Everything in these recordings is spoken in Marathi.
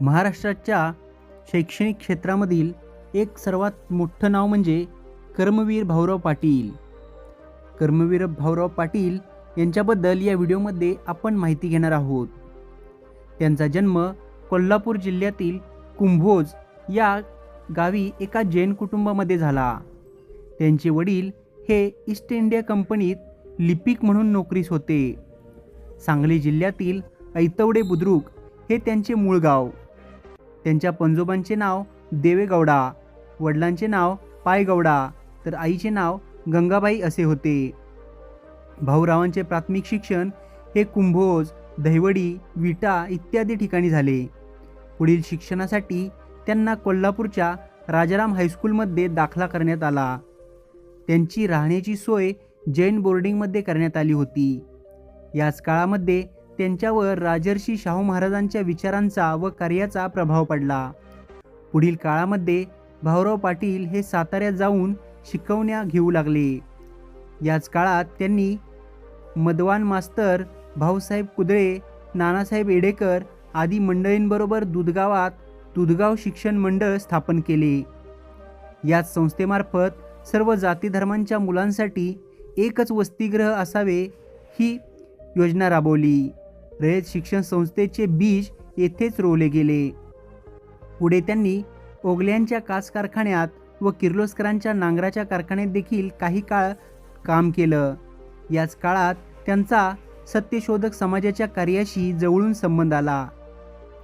महाराष्ट्राच्या शैक्षणिक क्षेत्रामधील एक सर्वात मोठं नाव म्हणजे कर्मवीर भाऊराव पाटील. कर्मवीर भाऊराव पाटील यांच्याबद्दल या व्हिडिओमध्ये आपण माहिती घेणार आहोत. त्यांचा जन्म कोल्हापूर जिल्ह्यातील कुंभोज या गावी एका जैन कुटुंबामध्ये झाला. त्यांचे वडील हे ईस्ट इंडिया कंपनीत लिपिक म्हणून नोकरीस होते. सांगली जिल्ह्यातील ऐतवडे बुद्रुक हे त्यांचे मूळ गाव. त्यांच्या पंजोबांचे नाव देवेगौडा वडिलांचे नाव पायगौडा तर आईचे नाव गंगाबाई असे होते. भाऊरावांचे प्राथमिक शिक्षण हे कुंभोज दहिवडी विटा इत्यादी ठिकाणी झाले. पुढील शिक्षणासाठी त्यांना कोल्हापूरच्या राजाराम हायस्कूलमध्ये दाखला करण्यात आला. त्यांची राहण्याची सोय जैन बोर्डिंगमध्ये करण्यात आली होती. याच काळामध्ये त्यांच्यावर राजर्षी शाहू महाराजांच्या विचारांचा व कार्याचा प्रभाव पडला. पुढील काळामध्ये भाऊराव पाटील हे साताऱ्यात जाऊन शिकवण्या घेऊ लागले. याच काळात त्यांनी मदवान मास्तर भाऊसाहेब कुदळे नानासाहेब एडेकर आदी मंडळींबरोबर दुधगावात दुधगाव शिक्षण मंडळ स्थापन केले. याच संस्थेमार्फत सर्व जाती धर्मांच्या मुलांसाठी एकच वसतिगृह असावे ही योजना राबवली. रयत शिक्षण संस्थेचे बीज येथेच रोवले गेले. पुढे त्यांनी ओगल्यांच्या कास कारखान्यात व किर्लोस्करांच्या नांगराच्या कारखान्यात देखील काही काळ काम केलं. याच काळात त्यांचा सत्यशोधक समाजाच्या कार्याशी जवळून संबंध आला.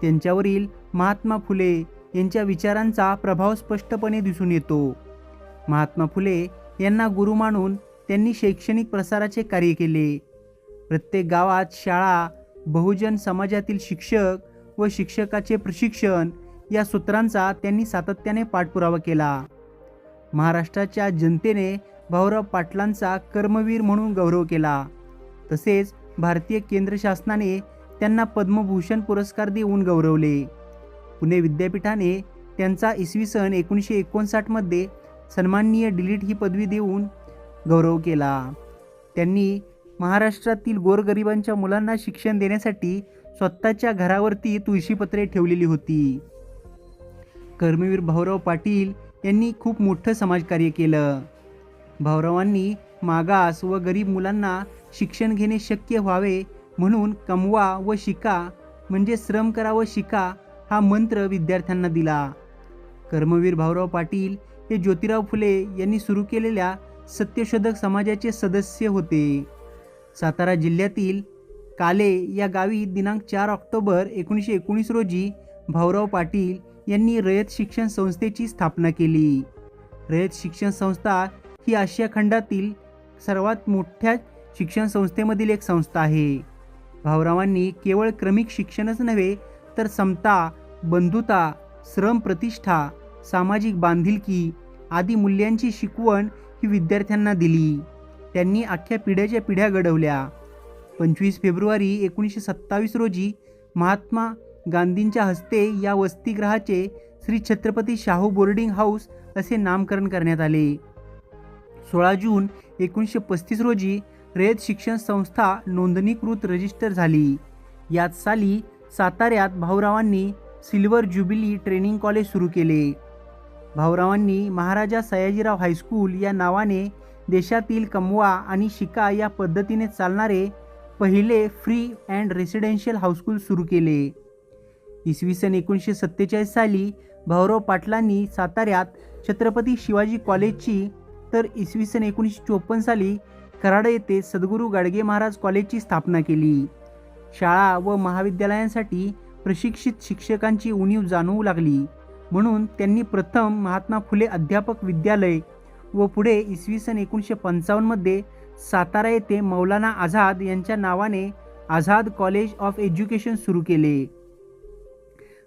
त्यांच्यावरील महात्मा फुले यांच्या विचारांचा प्रभाव स्पष्टपणे दिसून येतो. महात्मा फुले यांना गुरु मानून त्यांनी शैक्षणिक प्रसाराचे कार्य केले. प्रत्येक गावात शाळा बहुजन समाजातील शिक्षक व शिक्षकाचे प्रशिक्षण या सूत्रांचा त्यांनी सातत्याने पाठपुरावा केला. महाराष्ट्राच्या जनतेने भाऊराव पाटलांचा कर्मवीर म्हणून गौरव केला. तसेच भारतीय केंद्र शासनाने त्यांना पद्मभूषण पुरस्कार देऊन गौरवले. पुणे विद्यापीठाने त्यांचा इसवी सन एकोणीसशे एकोणसाठमध्ये सन्माननीय डिलीट ही पदवी देऊन गौरव केला. त्यांनी महाराष्ट्रातील गोरगरिबांच्या मुलांना शिक्षण देण्यासाठी स्वतःच्या घरावरती तुळशीपत्रे ठेवलेली होती. कर्मवीर भाऊराव पाटील यांनी खूप मोठं समाजकार्य केलं. भाऊरावांनी मागास व गरीब मुलांना शिक्षण घेणे शक्य व्हावे म्हणून कमवा व शिका म्हणजे श्रम करा व शिका हा मंत्र विद्यार्थ्यांना दिला. कर्मवीर भाऊराव पाटील हे ज्योतिराव फुले यांनी सुरू केलेल्या सत्यशोधक समाजाचे सदस्य होते. सातारा जिल्ह्यातील काले या गावी दिनांक चार ऑक्टोबर एकोणीसशे एकोणीस रोजी भाऊराव पाटील यांनी रयत शिक्षण संस्थेची स्थापना केली. रयत शिक्षण संस्था ही आशिया खंडातील सर्वात मोठ्या शिक्षण संस्थेमधील एक संस्था आहे. भाऊरावांनी केवळ क्रमिक शिक्षणच नव्हे तर समता बंधुता श्रम प्रतिष्ठा सामाजिक बांधिलकी आदी मूल्यांची शिकवण ही विद्यार्थ्यांना दिली. त्यांनी अख्ख्या पिढ्याच्या पिढ्या घडवल्या. पंचवीस फेब्रुवारी एकोणीसशे सत्तावीस रोजी महात्मा गांधींच्या हस्ते या वसतिगृहाचे श्री छत्रपती शाहू बोर्डिंग हाऊस असे नामकरण करण्यात आले. सोळा जून एकोणीसशे पस्तीस रोजी रयत शिक्षण संस्था नोंदणीकृत रजिस्टर झाली. याच साली साताऱ्यात भाऊरावांनी सिल्वर ज्युबिली ट्रेनिंग कॉलेज सुरू केले. भाऊरावांनी महाराजा सयाजीराव हायस्कूल या नावाने देशातील कमवा आणि शिका या पद्धतीने चालणारे पहिले फ्री अँड रेसिडेन्शियल हायस्कूल सुरू केले. इसवी सन एकोणीसशे सत्तेचाळीस साली भाऊराव पाटलांनी साताऱ्यात छत्रपती शिवाजी कॉलेजची तर इसवी सन एकोणीसशे चोपन्न साली कराड येथे सद्गुरू गाडगे महाराज कॉलेजची स्थापना केली. शाळा व महाविद्यालयांसाठी प्रशिक्षित शिक्षकांची उणीव जाणवू लागली. म्हणून त्यांनी प्रथम महात्मा फुले अध्यापक विद्यालय व पुढे इसवी सन एकोणीसशे पंचावन्नमध्ये सातारा येथे मौलाना आझाद यांच्या नावाने आझाद कॉलेज ऑफ एज्युकेशन सुरू केले.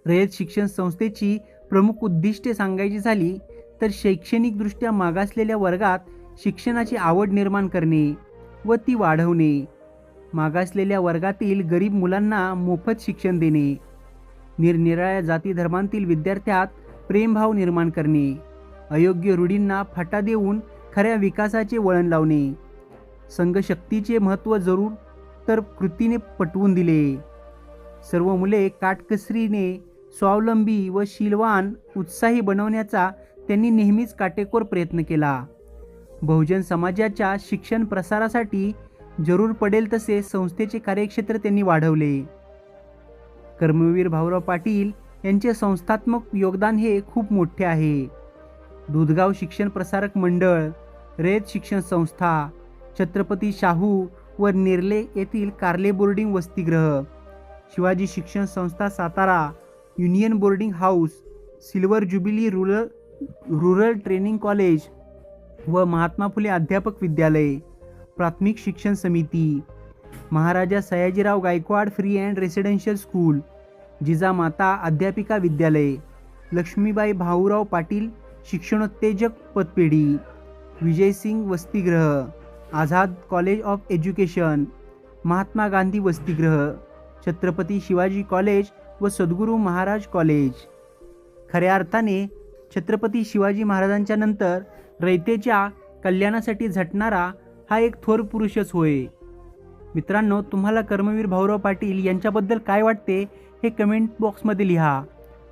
रयत शिक्षण संस्थेची प्रमुख उद्दिष्टे सांगायची झाली तर शैक्षणिकदृष्ट्या मागासलेल्या वर्गात शिक्षणाची आवड निर्माण करणे व ती वाढवणे. मागासलेल्या वर्गातील गरीब मुलांना मोफत शिक्षण देणे. निरनिराळ्या जाती धर्मांतील विद्यार्थ्यात प्रेमभाव निर्माण करणे. अयोग्य रूढींना फाटा देऊन खऱ्या विकासाचे वळण लावणे. संघशक्तीचे महत्त्व जरूर तर कृतीने पटवून दिले. सर्व मुले काटकसरीने स्वावलंबी व शीलवान उत्साही बनवण्याचा त्यांनी नेहमीच काटेकोर प्रयत्न केला. बहुजन समाजाच्या शिक्षण प्रसारासाठी जरूर पडेल तसे संस्थेचे कार्यक्षेत्र त्यांनी वाढवले. कर्मवीर भाऊराव पाटील यांचे संस्थात्मक योगदान हे खूप मोठे आहे. दुधगाव शिक्षण प्रसारक मंडळ रेत शिक्षण संस्था छत्रपती शाहू व नेर्ले येथील कार्ले बोर्डिंग वसतिगृह शिवाजी शिक्षण संस्था Satara union boarding house silver jubilee rural rural training college व महात्मा फुले अध्यापक विद्यालय प्राथमिक शिक्षण समिती Maharaja Sayajirao Gaikwad free and residential school Jijamata अध्यापिका विद्यालय लक्ष्मीबाई भाऊराव पाटील शिक्षणोत्तेजक पदपेढी. विजयसिंग वसतिगृह. Azad college of education. Mahatma Gandhi वसतिगृह. छत्रपती शिवाजी कॉलेज व सद्गुरू महाराज कॉलेज. खऱ्या अर्थाने छत्रपती शिवाजी महाराजांच्या नंतर रयतेच्या कल्याणासाठी झटणारा हा एक थोर पुरुषच होय. मित्रांनो तुम्हाला कर्मवीर भाऊराव पाटील यांच्याबद्दल काय वाटते हे कमेंट बॉक्समध्ये लिहा.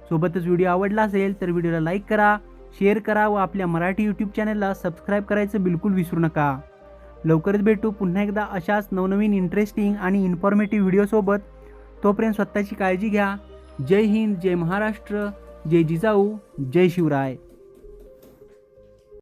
सोबतच व्हिडिओ आवडला असेल तर व्हिडिओला लाईक करा शेअर करा व आपल्या मराठी यूट्यूब चॅनलला सबस्क्राईब करायचं बिलकुल विसरू नका. लवकरच भेटू पुन्हा एकदा अशाच नवनवीन इंटरेस्टिंग आणि इन्फॉर्मेटिव्ह व्हिडिओसोबत तोपर्यंत स्वतःची काळजी घ्या. जय हिंद जय महाराष्ट्र जय जिजाऊ जय शिवराय.